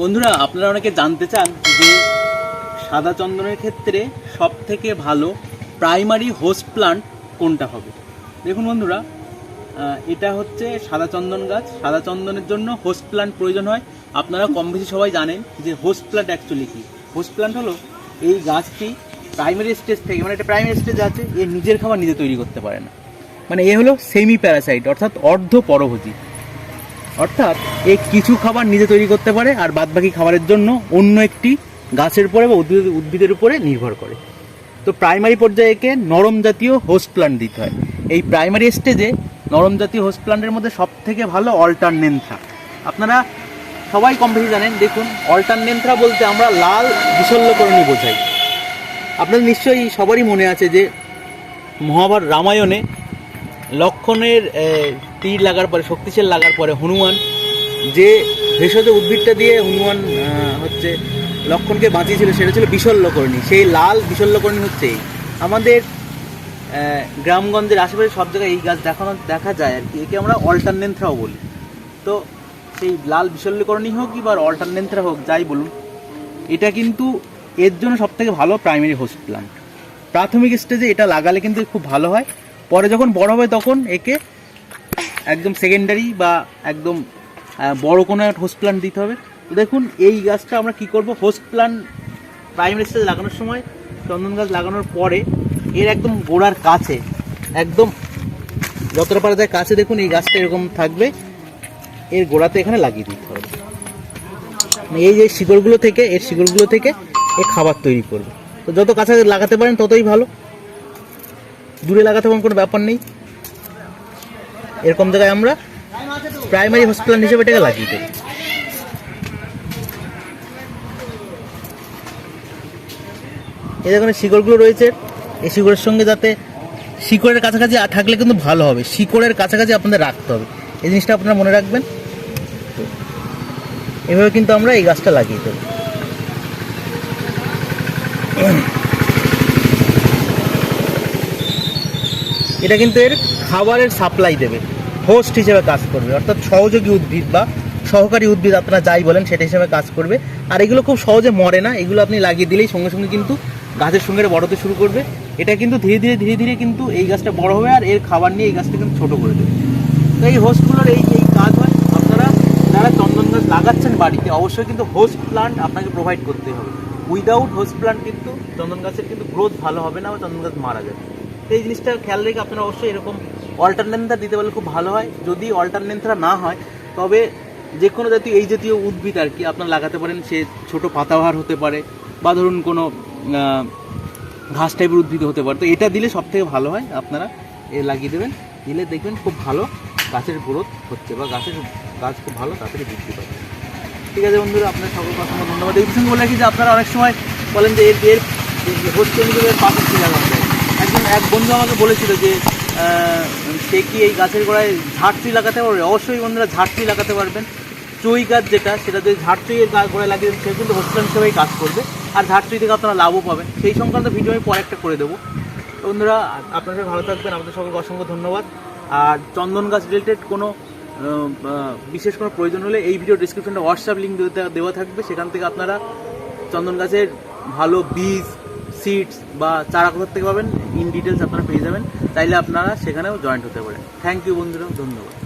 বন্ধুরা, আপনারা অনেকে জানতে চান যে সাদা চন্দনের ক্ষেত্রে সব থেকে ভালো প্রাইমারি হোস্ট প্লান্ট কোনটা হবে? দেখুন বন্ধুরা এটা হচ্ছে সাদা চন্দন গাছ। সাদা চন্দনের জন্য হোস্ট প্লান্ট প্রয়োজন হয়। আপনারা কম বেশি সবাই জানেন যে হোস্ট প্লান্ট অ্যাকচুয়ালি কী? হোস্ট প্লান্ট হলো এই গাছটি প্রাইমারি স্টেজ থেকে মানে এটা প্রাইমারি স্টেজ আছে, এ নিজের খাবার নিজে তৈরি করতে পারে না। মানে এ হলো সেমি প্যারাসাইট অর্থাৎ অর্ধ পরভোজী অর্থাৎ এ কিছু খাবার নিজে তৈরি করতে পারে আর বাদবাকি খাবারের জন্য অন্য একটি গাছের উপরে বা উদ্ভিদ, উদ্ভিদের উপরে নির্ভর করে। তো প্রাইমারি পর্যায়ে একে নরম জাতীয় হোস্ট প্লান্ট দিতে হয়। এই প্রাইমারি স্টেজে নরম জাতীয় হোস্ট প্লান্টের মধ্যে সব থেকে ভালো অল্টারনেন্থা আপনারা সবাই কম বেশি জানেন, দেখুন অল্টারনেন্থা বলতে আমরা লাল বিশল্যকরণী বোঝাই। আপনাদের নিশ্চয়ই সবারই মনে আছে যে মহাভারত রামায়ণে লক্ষণের তীর লাগার পরে, শক্তিশাল লাগার পরে হনুমান, যে ভেষজ উদ্ভিদটা দিয়ে হনুমান হচ্ছে লক্ষণকে বাঁচিয়েছিল, সেটা ছিল বিশল্যকরণী। সেই লাল বিশল্যকরণী হচ্ছে আমাদের গ্রামগঞ্জের আশেপাশে সব জায়গায় এই গাছ দেখানো, দেখা যায় আর কি। একে আমরা অল্টারনেন্থ্রাও বলি। তো সেই লাল বিশল্যকরণী হোক কি বা অল্টারনেন্থ্রা হোক, যাই বলুন, এটা কিন্তু এর জন্য সব থেকে ভালো প্রাইমারি হোস্ট প্লান্ট প্রাথমিক স্টেজে এটা লাগালে কিন্তু খুব ভালো হয়। পরে যখন বড় হবে তখন একে একদম সেকেন্ডারি বা একদম বড় কোনো একটা হোস্ট প্লান্ট দিতে হবে। তো দেখুন, এই গাছটা আমরা কি করব? হোস্ট প্লান্ট প্রাইমারি স্টেজে লাগানোর সময়, চন্দন গাছ লাগানোর পরে এর একদম গোড়ার কাছে, একদম যতটা পারা যায় কাছে দেখুন এই গাছটা এরকম থাকবে। এর গোড়াতে এখানে লাগিয়ে দিতে হবে। মানে এই যে শিকড়গুলো থেকে, এর শিকড়গুলো থেকে এ খাবার তৈরি করবে। তো যত কাছে লাগাতে পারেন ততই ভালো। দূরে লাগাতে পারেন কোনো ব্যাপার নেই। এরকম জায়গায় আমরা প্রাইমারি হসপিটাল হিসেবে এটাকে লাগিয়ে দেবো এই দেখুন শিকড়গুলো রয়েছে। এই শিকড়ের সঙ্গে যাতে শিকড়ের কাছাকাছি থাকলে কিন্তু ভালো হবে। শিকড়ের কাছাকাছি আপনাদের রাখতে হবে। এই জিনিসটা আপনারা মনে রাখবেন। এভাবে কিন্তু আমরা এই গাছটা লাগিয়ে দেবো। এটা কিন্তু এর খাবারের সাপ্লাই দেবে। হোস্ট হিসেবে কাজ করবে, অর্থাৎ সহযোগী উদ্ভিদ বা সহকারী উদ্ভিদ আপনারা যাই বলেন সেটা হিসেবে কাজ করবে। আর এগুলো খুব সহজে মরে না, এগুলো আপনি লাগিয়ে দিলেই সঙ্গে সঙ্গে কিন্তু গাছের সঙ্গে বড়তে শুরু করবে। এটা কিন্তু ধীরে ধীরে ধীরে ধীরে কিন্তু এই গাছটা বড় হবে আর এর খাবার নিয়ে এই গাছটা কিন্তু ছোটো করে দেবে। তো এই হোস্টগুলোর এই এই কাজ হয়, আপনারা যারা চন্দন গাছ লাগাচ্ছেন বাড়িতে, অবশ্যই কিন্তু হোস্ট প্লান্ট আপনাকে প্রোভাইড করতে হবে। উইদাউট হোস্ট প্লান্ট কিন্তু চন্দন গাছের কিন্তু গ্রোথ ভালো হবে না বা চন্দন গাছ মারা যাবে। তো এই জিনিসটা খেয়াল রেখে আপনারা অবশ্যই এরকম অল্টারনেন্থা দিতে পারলে খুব ভালো হয়। যদি অল্টারনেন্থা না হয়, তবে যে কোনো জাতীয়, এই জাতীয় উদ্ভিদ আর কি আপনার লাগাতে পারেন। সে ছোটো পাতাবাহার হতে পারে বা ধরুন কোনো ঘাস টাইপের উদ্ভিদ হতে পারে। তো এটা দিলে সব থেকে ভালো হয় আপনারা এ লাগিয়ে দেবেন। দিলে দেখবেন খুব ভালো গাছের গ্রোথ হচ্ছে বা গাছের গাছ খুব ভালো তাড়াতাড়ি বৃদ্ধি পাবে। ঠিক আছে বন্ধুরা আপনার সকলকে কথা ধন্যবাদ। এই প্রসঙ্গে বলে রাখি যে আপনারা অনেক সময় বলেন যে এর এর হচ্ছে পাশে একজন এক বন্ধু আমাকে বলেছিল যে সে কি এই গাছের গোড়ায় ঝাড়ট্রি লাগাতে পারবে? অবশ্যই বন্ধুরা ঝাড়ট্রি লাগাতে পারবেন। চুই গাছ যেটা, সেটা যদি ঝাড়ট্রি এর গা- গোড়ায় লাগিয়ে সে কিন্তু হোস্টেল হিসেবেই কাজ করবে। আর ঝাড়ট্রি থেকে আপনারা লাভও পাবেন। সেই সংক্রান্ত ভিডিও আমি পরে একটা করে দেবো। বন্ধুরা, আপনারা ভালো থাকবেন। আপনাদের সকলকে অসংখ্য ধন্যবাদ। আর চন্দন গাছ রিলেটেড কোনো বিশেষ কোনো প্রয়োজন হলে এই ভিডিও ডিসক্রিপশনে হোয়াটসঅ্যাপ লিঙ্ক দেওয়া থাকবে। সেখান থেকে আপনারা চন্দন গাছের ভালো বীজ সিডস বা চারা কোথার থেকে পাবেন। ইন ডিটেলস আপনারা পেয়ে যাবেন। চাইলে আপনারা সেখানেও জয়েন্ট হতে পারেন। থ্যাংক ইউ বন্ধুরা ধন্যবাদ।